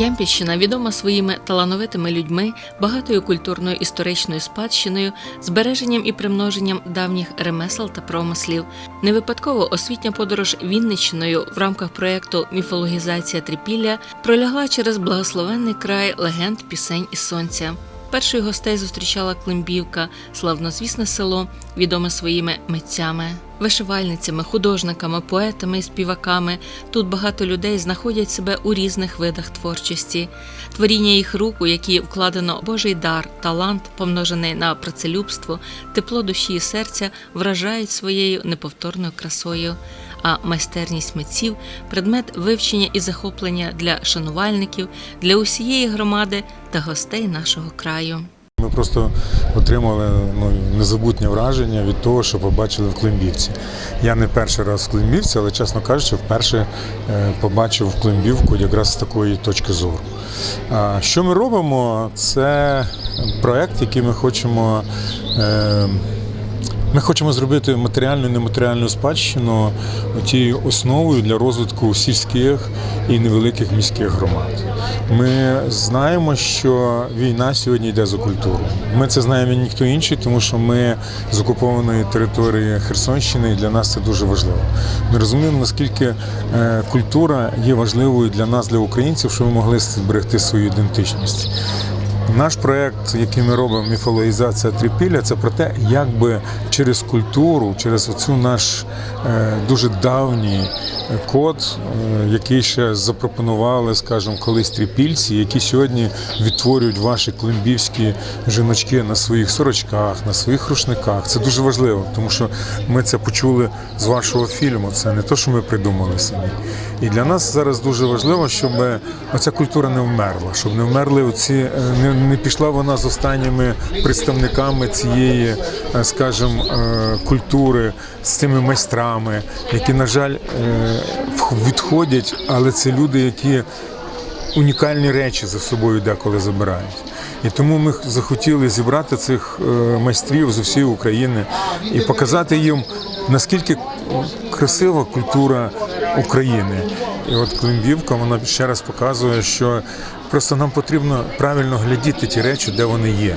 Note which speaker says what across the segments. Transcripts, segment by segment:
Speaker 1: Ямпільщина відома своїми талановитими людьми, багатою культурною історичною спадщиною, збереженням і примноженням давніх ремесел та промислів. Не випадково освітня подорож Вінниччиною в рамках проєкту Міфологізація трипілля пролягла через благословенний край легенд, пісень і сонця. Першою гостей зустрічала Климбівка, славнозвісне село, відоме своїми митцями, вишивальницями, художниками, поетами і співаками. Тут багато людей знаходять себе у різних видах творчості. Творіння їх рук, у які вкладено Божий дар, талант, помножений на працелюбство, тепло душі і серця, вражають своєю неповторною красою. А майстерність митців предмет вивчення і захоплення для шанувальників, для усієї громади та гостей нашого краю.
Speaker 2: Ми просто отримали ну, незабутнє враження від того, що побачили в Климбівці. Я не перший раз в Климбівці, але, чесно кажучи, вперше е, побачив Климбівку якраз з такої точки зору. А Що ми робимо? Це проєкт, який ми хочемо. Ми хочемо зробити матеріальну і нематеріальну спадщину тією основою для розвитку сільських і невеликих міських громад. Ми знаємо, що війна сьогодні йде за культуру. Ми це знаємо ніхто інший, тому що ми з окупованої території Херсонщини, і для нас це дуже важливо. Ми розуміємо, наскільки е, культура є важливою для нас, для українців, щоб ми могли зберегти свою ідентичність. Наш проект, який ми робимо, міфологізація трипілля, це про те, як би через культуру, через оцю наш е, дуже давній код, е, який ще запропонували, скажімо, колись трипільці, які сьогодні відтворюють ваші климбівські жіночки на своїх сорочках, на своїх рушниках. Це дуже важливо, тому що ми це почули з вашого фільму. Це не те, що ми придумали самі. І для нас зараз дуже важливо, щоб оця культура не вмерла, щоб не вмерли оці, е, не, не пішла вона з останніми представниками цієї, е, скажімо, е, культури, з цими майстрами, які, на жаль, е, відходять, але це люди, які унікальні речі за собою деколи забирають. І тому ми захотіли зібрати цих е, майстрів з усієї України і показати їм, наскільки красива культура України. І от Климбівка, вона ще раз показує, що просто нам потрібно правильно глядіти ті речі, де вони є.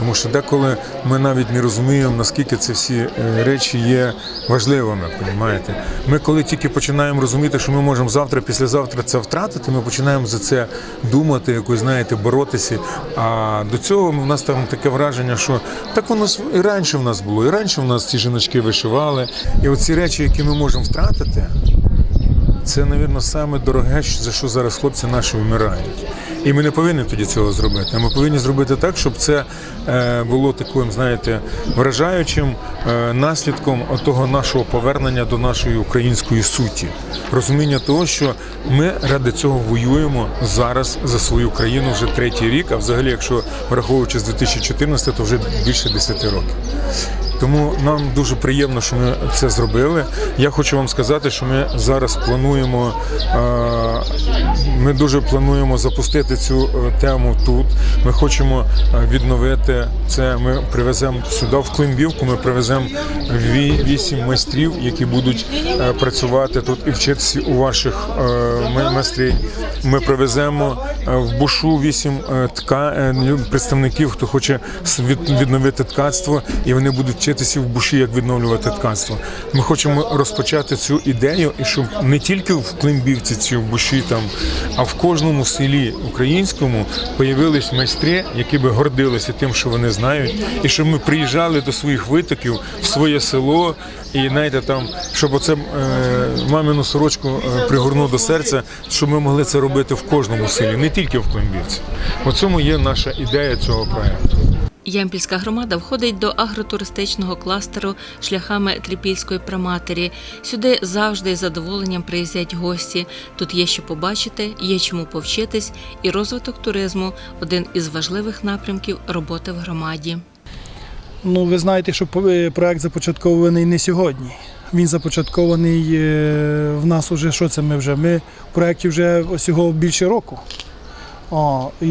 Speaker 2: Тому що деколи ми навіть не розуміємо, наскільки ці всі е, речі є важливими. Понімаєте? Ми коли тільки починаємо розуміти, що ми можемо завтра, післязавтра це втратити, ми починаємо за це думати, якось знаєте, боротися. А до цього в нас там таке враження, що так воно і раніше в нас було, і раніше в нас ці жіночки вишивали. І оці речі, які ми можемо втратити, це, мабуть, саме дороге, за що зараз хлопці наші вмирають. І ми не повинні тоді цього зробити. Ми повинні зробити так, щоб це е, було таким, знаєте, вражаючим е, наслідком того нашого повернення до нашої української суті. Розуміння того, що ми ради цього воюємо зараз за свою країну вже третій рік, а взагалі, якщо враховуючи з 2014, то вже більше 10 років. Тому нам дуже приємно, що ми це зробили. Я хочу вам сказати, що ми зараз плануємо. е, Ми дуже плануємо запустити цю е, тему тут. Ми хочемо е, відновити це. Ми привеземо сюди в Климбівку. Ми привеземо вісім майстрів, які будуть працювати тут і вчитися у ваших майстрів. Ми привеземо в бушу вісім тка е, представників, хто хоче відновити ткацтво, і вони будуть вчитися в буші, як відновлювати ткацтво. Ми хочемо розпочати цю ідею, і щоб не тільки в Климбівці чи в буші там, а в кожному селі українському появились майстри, які би гордилися тим, що вони знають, і щоб ми приїжджали до своїх витоків в своє село. І знаєте, там, щоб оце е, мамину сорочку е, пригорнув до серця, щоб ми могли це робити в кожному селі, не тільки в Климбівці. У цьому є наша ідея цього проекту.
Speaker 1: Ямпільська громада входить до агротуристичного кластеру шляхами Трипільської праматері. Сюди завжди із задоволенням приїздять гості. Тут є що побачити, є чому повчитись, і розвиток туризму один із важливих напрямків роботи в громаді.
Speaker 3: Ну, ви знаєте, що проект започаткований не сьогодні. Він започаткований е, в нас уже що це ми вже? Ми в проєкті вже всього більше року. О, і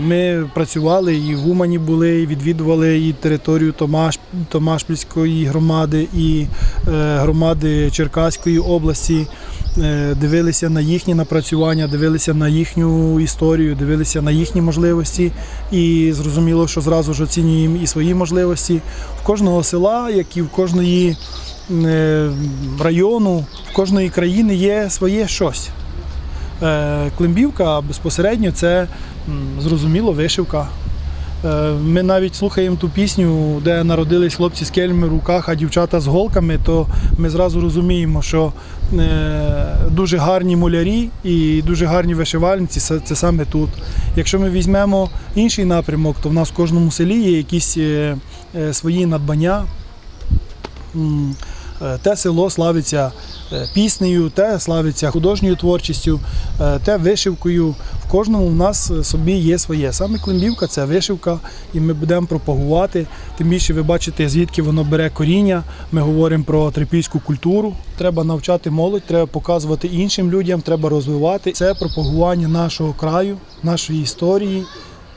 Speaker 3: ми працювали і в Умані були, і відвідували і територію Томаш, Томашпільської громади, і е, громади Черкаської області. е, дивилися на їхні напрацювання, дивилися на їхню історію, дивилися на їхні можливості. І зрозуміло, що зразу ж оцінюємо і свої можливості. В кожного села, як і в кожної е, району, в кожної країни є своє щось. Е, Климбівка безпосередньо це зрозуміло вишивка. Е, Ми навіть слухаємо ту пісню, де народились хлопці з кельми в руках, а дівчата з голками, то ми зразу розуміємо, що е, дуже гарні мулярі і дуже гарні вишивальниці це, саме тут. Якщо ми візьмемо інший напрямок, то в нас в кожному селі є якісь свої надбання. Е, Те село славиться е, піснею, те славиться художньою творчістю, е, те вишивкою. В кожному в нас собі є своє. Саме Климбівка це вишивка, і ми будемо пропагувати. Тим більше ви бачите, звідки воно бере коріння. Ми говоримо про трипільську культуру. Треба навчати молодь, треба показувати іншим людям, треба розвивати. Це пропагування нашого краю, нашої історії,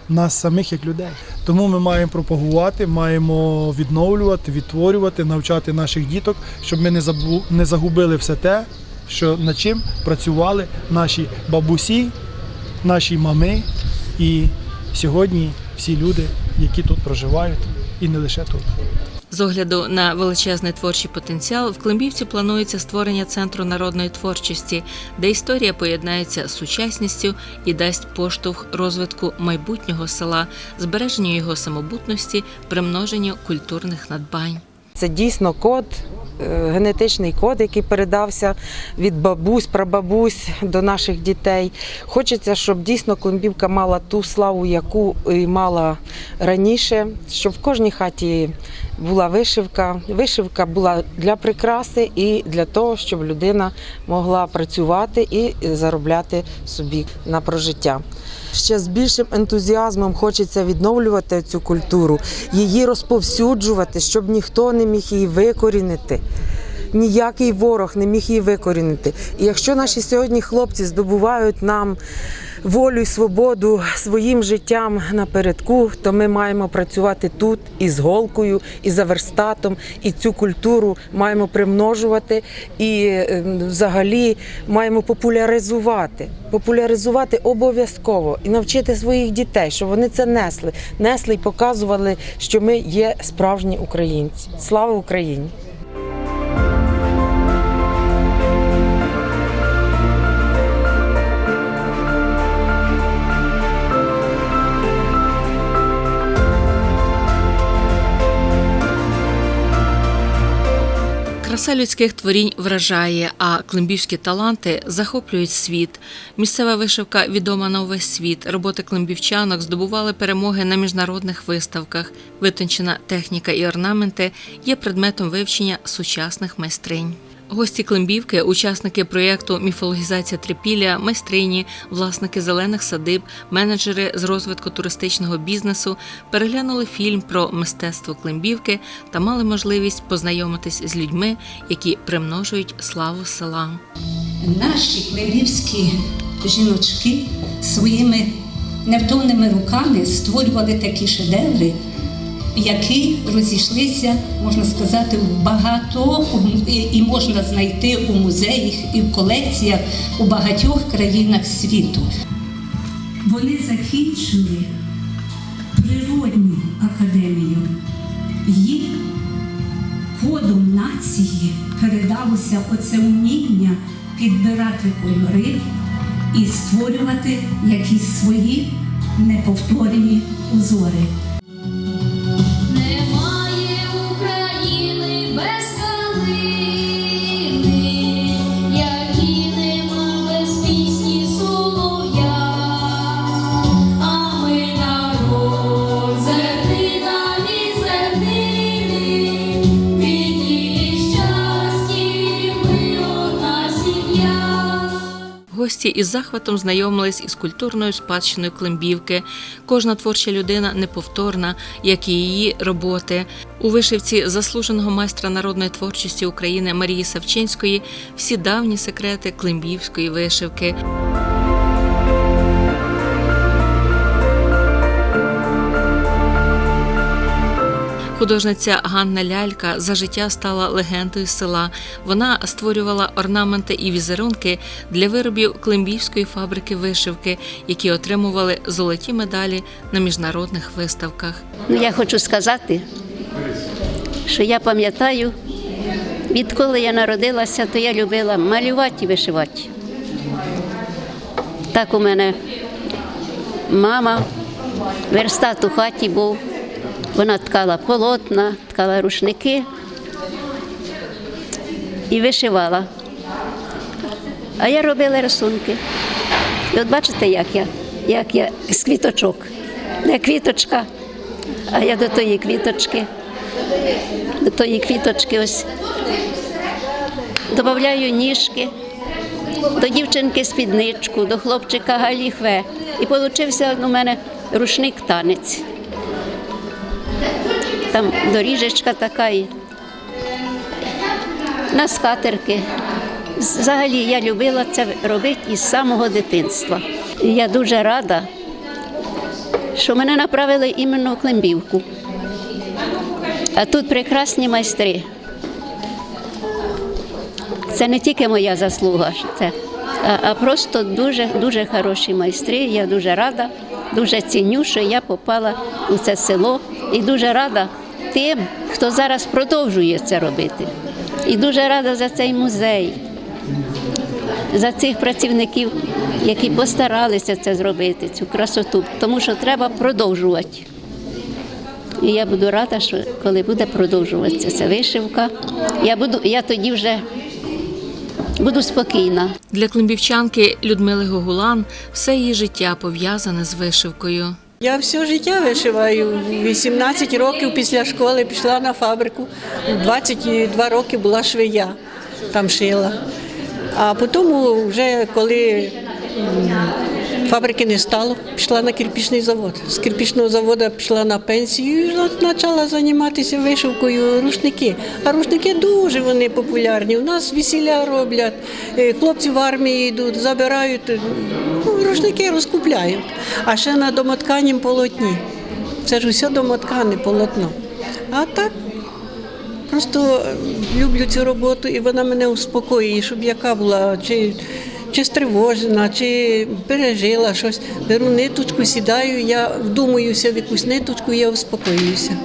Speaker 3: нас самих як людей. Тому ми маємо пропагувати, маємо відновлювати, відтворювати, навчати наших діток, щоб ми не забу- не загубили все те, що над чим працювали наші бабусі, наші мами і сьогодні всі люди, які тут проживають, і не лише тут.
Speaker 1: З огляду на величезний творчий потенціал, в Климбівці планується створення центру народної творчості, де історія поєднається з сучасністю і дасть поштовх розвитку майбутнього села, збереженню його самобутності, примноженню культурних надбань.
Speaker 4: Це дійсно код, генетичний код, який передався від бабусь, прабабусь до наших дітей. Хочеться, щоб дійсно Климбівка мала ту славу, яку і мала раніше, щоб в кожній хаті була вишивка. Вишивка була для прикраси і для того, щоб людина могла працювати і заробляти собі на прожиття. Ще з більшим ентузіазмом хочеться відновлювати цю культуру, її розповсюджувати, щоб ніхто не міг її викорінити. Ніякий ворог не міг її викорінити. І якщо наші сьогодні хлопці здобувають нам волю і свободу своїм життям напередку, то ми маємо працювати тут і з голкою, і за верстатом, і цю культуру маємо примножувати і е, взагалі маємо популяризувати. Популяризувати обов'язково і навчити своїх дітей, щоб вони це несли, несли і показували, що ми є справжні українці. Слава Україні!
Speaker 1: Краса людських творінь вражає, а климбівські таланти захоплюють світ. Місцева вишивка відома на увесь світ. Роботи климбівчанок здобували перемоги на міжнародних виставках. Витончена техніка і орнаменти є предметом вивчення сучасних майстринь. Гості Климбівки, учасники проєкту Міфологізація Трипілля, майстрині, власники зелених садиб, менеджери з розвитку туристичного бізнесу переглянули фільм про мистецтво Климбівки та мали можливість познайомитись з людьми, які примножують славу села.
Speaker 5: Наші климівські жіночки своїми невтомними руками створювали такі шедеври, які розійшлися, можна сказати, в багато і- можна знайти у музеях і в колекціях у багатьох країнах світу. Вони закінчили природню академію. Їм кодом нації передалося оце вміння підбирати кольори і створювати якісь свої неповторені узори.
Speaker 1: Гості із захватом знайомились із культурною спадщиною Климбівки. Кожна творча людина неповторна, як і її роботи. У вишивці заслуженого майстра народної творчості України Марії Савчинської всі давні секрети климбівської вишивки. Художниця Ганна Лялька за життя стала легендою села. Вона створювала орнаменти і візерунки для виробів Климбівської фабрики вишивки, які отримували золоті медалі на міжнародних виставках.
Speaker 6: Ну, я хочу сказати, що я пам'ятаю, відколи я народилася, то я любила малювати і вишивати. Так у мене мама, верстат у хаті був, вона ткала полотна, ткала рушники і вишивала. А я робила рисунки. І от бачите, як я, як я з квіточок. Не квіточка, а я до тої квіточки, до тої квіточки ось додаю ніжки, до дівчинки спідничку, до хлопчика галіхве. І получився у мене рушник танець. Там доріжечка така і на скатерки. Взагалі я любила це робити із самого дитинства. І я дуже рада, що мене направили іменно в Климбівку. А тут прекрасні майстри. Це не тільки моя заслуга, це, а, а просто дуже, дуже хороші майстри. Я дуже рада, дуже ціню, що я попала у це село і дуже рада тим, хто зараз продовжує це робити. І дуже рада за цей музей, за цих працівників, які постаралися це зробити, цю красоту, тому що треба продовжувати. І я буду рада, що коли буде продовжуватися ця вишивка, я буду, я тоді вже буду спокійна.
Speaker 1: Для климбівчанки Людмили Гогулан все її життя пов'язане з вишивкою.
Speaker 7: Я все життя вишиваю. 18 років після школи пішла на фабрику. 22 роки була швея, там шила. А потім, вже коли фабрики не стало, пішла на кирпічний завод. З кирпічного заводу пішла на пенсію і почала займатися вишивкою рушники. А рушники дуже вони популярні. У нас весілля роблять, е, хлопці в армії йдуть, забирають, е, ну, рушники розкупляють. А ще на домотканім полотні. Це ж усе домоткане полотно. А так Просто е, люблю цю роботу, і вона мене успокоює, щоб яка була, чи, чи стривожена, чи пережила щось. Беру ниточку, сідаю, я вдумуюся в якусь ниточку, я успокоююся.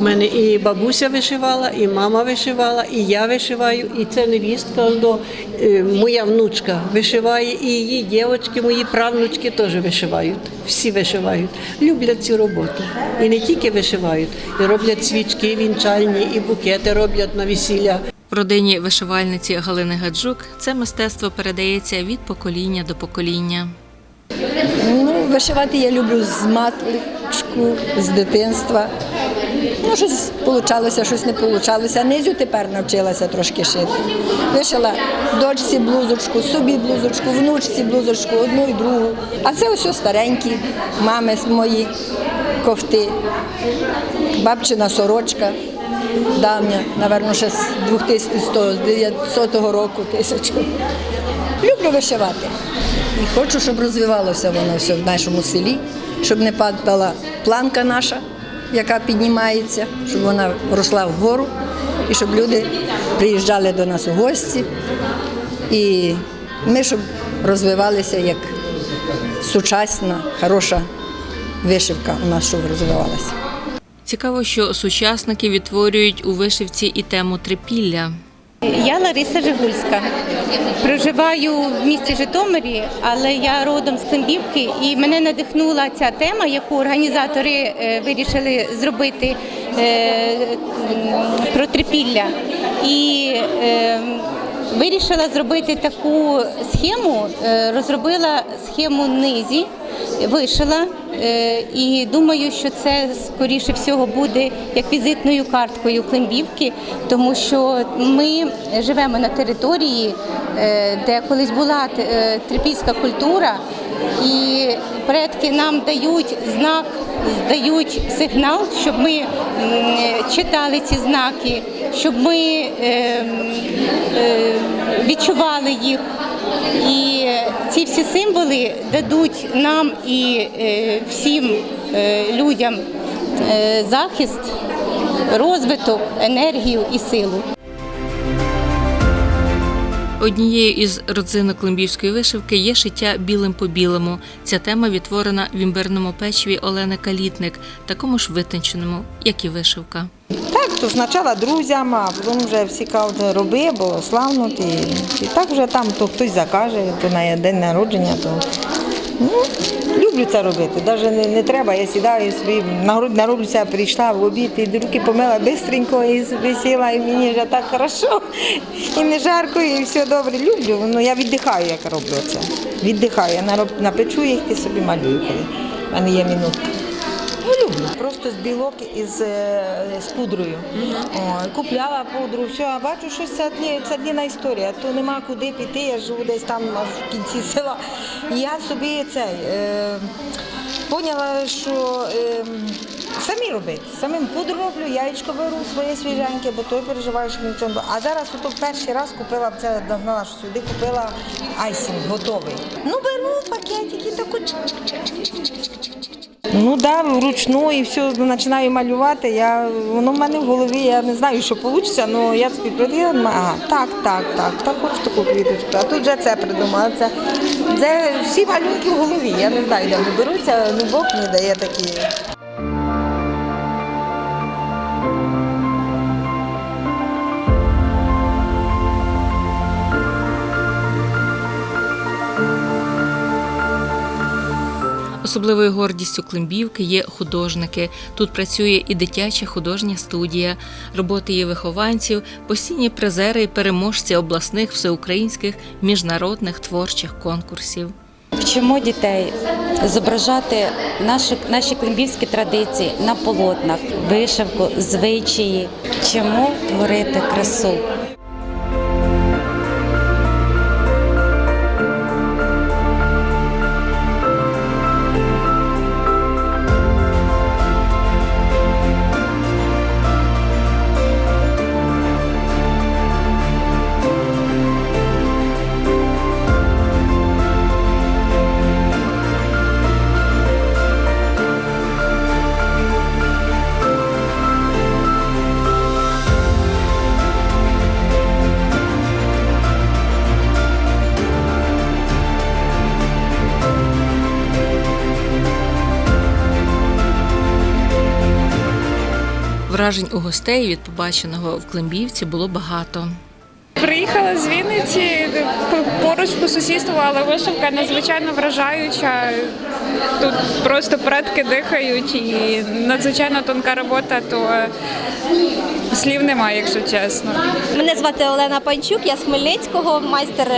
Speaker 7: У мене і бабуся вишивала, і мама вишивала, і я вишиваю, і це невістка, до, е, моя внучка вишиває, і її дівчатки, мої правнучки теж вишивають. Всі вишивають. Люблять цю роботу. І не тільки вишивають, і роблять свічки вінчальні, і букети роблять на весілля.
Speaker 1: В родині вишивальниці Галини Гаджук це мистецтво передається від покоління до покоління.
Speaker 8: Ну, вишивати я люблю з матличку, з дитинства. Ну, щось получалося, щось не получалося. Низю тепер навчилася трошки шити. Вишила дочці блузочку, собі блузочку, внучці блузочку, одну і другу. А це ось старенькі, мами мої кофти, бабчина сорочка. Давня, напевно, ще з 2100, року тисячу. Люблю вишивати. І хочу, щоб розвивалося воно все в нашому селі, щоб не падала планка наша, яка піднімається, щоб вона росла вгору, і щоб люди приїжджали до нас у гості. І ми, щоб розвивалися як сучасна, хороша вишивка у нас, щоб розвивалася.
Speaker 1: Цікаво, що сучасники відтворюють у вишивці і тему трипілля.
Speaker 9: Я Лариса Жигульська. Проживаю в місті Житомирі, але я родом з Климбівки, і мене надихнула ця тема, яку організатори е, вирішили зробити е, про трипілля. І е, вирішила зробити таку схему, розробила схему низі, вишила. Е, І думаю, що це скоріше всього буде як візитною карткою Климбівки, тому що ми живемо на території, е, де колись була е, трипільська культура, і предки нам дають знак, дають сигнал, щоб ми читали ці знаки, щоб ми е, м, е, відчували їх. І ці всі символи дадуть нам і е, всім е, людям е, захист розвиток, енергію і силу.
Speaker 1: Однією із родзинок климбівської вишивки є шиття білим по білому. Ця тема відтворена в імбирному печиві Олени Калітник, такому ж витонченому, як і вишивка.
Speaker 10: Так, то спочатку друзям, а потім вже всі кажуть, роби, бо славно. І, так вже там то хтось закаже, то на день народження, то ну, люблю це робити. Навіть не, не треба, я сідаю собі, на народжуся, прийшла в обід, і руки помила бистренько і сіла, і мені вже так хорошо, і не жарко, і все добре. Люблю, ну, я віддихаю, як роблю це. Віддихаю, я напечу їх і собі малюю, в мене є минутка. Просто з білок із е, з пудрою. О, купляла пудру, все, а бачу, що це дні, це дніна історія. То нема куди піти, я живу десь там в кінці села. І я собі цей. Е, Поняла, що е, самі робити. Самим пудру роблю, яєчко беру своє свіженьке, бо той переживаю, що нічого. А зараз ото перший раз купила це, знала, що сюди купила айсінг готовий. Ну беру пакетики, таку Ну да, вручну і все починаю малювати. Я воно в мене в голові. Я не знаю, що вийде, але я собі придумала, ага, так, так, так, так, хочу таку квіточку. А тут вже це придумала. Це, це всі малюнки в голові. Я не знаю, де вони беруться, ну Бог не дає такі.
Speaker 1: Особливою гордістю Климбівки є художники. Тут працює і дитяча художня студія. Роботи її вихованців, постійні призери і переможці обласних, всеукраїнських, міжнародних творчих конкурсів.
Speaker 11: Вчимо дітей зображати наші, наші климбівські традиції на полотнах, вишивку, звичаї, вчимо творити красу.
Speaker 1: Вражень у гостей від побаченого в Климбівці було багато.
Speaker 12: Приїхала з Вінниці поруч по сусідству, але вишивка надзвичайно вражаюча. Тут просто предки дихають і надзвичайно тонка робота, то слів немає, якщо чесно.
Speaker 13: Мене звати Олена Панчук, я з Хмельницького, майстер,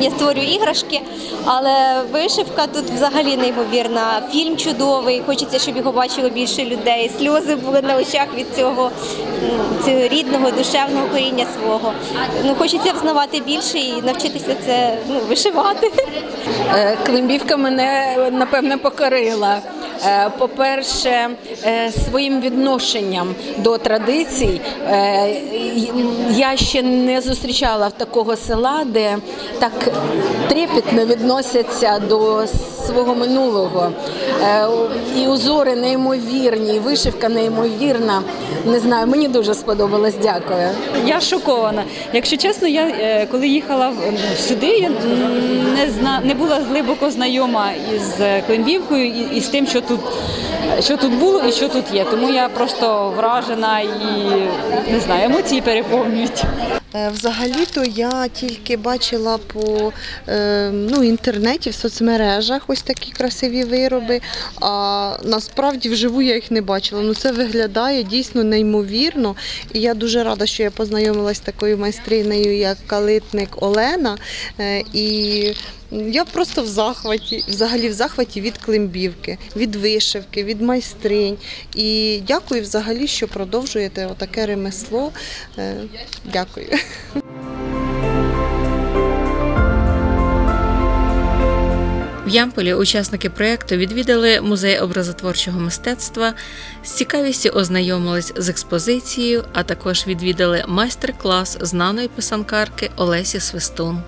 Speaker 13: я створюю іграшки, але вишивка тут взагалі неймовірна. Фільм чудовий, хочеться, щоб його бачило більше людей. Сльози були на очах від цього, цього рідного, душевного коріння свого. Ну, хочеться взнавати більше і навчитися це ну, вишивати.
Speaker 14: Е, Климбівка мене напевне покорила. Е, По-перше, е, своїм відношенням до традицій Е, я ще не зустрічала в такого села, де так трепетно відносяться до свого минулого. І узори неймовірні, і вишивка неймовірна. Не знаю, мені дуже сподобалось. Дякую.
Speaker 15: Я шокована. Якщо чесно, я коли їхала сюди, я не зна не була глибоко знайома із Климбівкою і з тим, що тут, що тут було і що тут є. Тому я просто вражена і не знаю, емоції переповнюють.
Speaker 16: Е, Взагалі-то я тільки бачила по е, ну, інтернеті, в соцмережах ось такі красиві вироби. А насправді вживу я їх не бачила. Ну це виглядає дійсно неймовірно. І я дуже рада, що я познайомилася з такою майстринею, як калитник Олена. Е, І я просто в захваті, взагалі в захваті від климбівки, від вишивки, від майстринь. І дякую взагалі, що продовжуєте отаке ремесло. Дякую.
Speaker 1: В Ямполі учасники проєкту відвідали музей образотворчого мистецтва, з цікавістю ознайомились з експозицією, а також відвідали майстер-клас знаної писанкарки Олесі Свистун.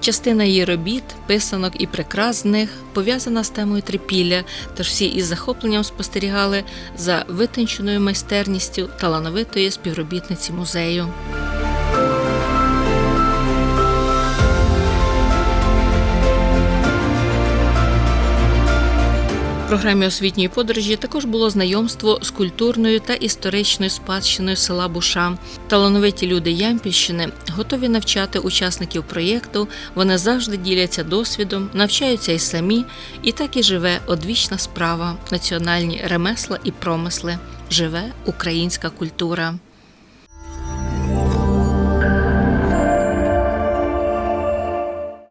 Speaker 1: Частина її робіт, писанок і прикрас з них пов'язана з темою трипілля, тож всі із захопленням спостерігали за витонченою майстерністю талановитої співробітниці музею. Програмі освітньої подорожі також було знайомство з культурною та історичною спадщиною села Буша. Талановиті люди Ямпільщини готові навчати учасників проєкту. Вони завжди діляться досвідом, навчаються й самі, і так і живе одвічна справа, національні ремесла і промисли. Живе українська культура.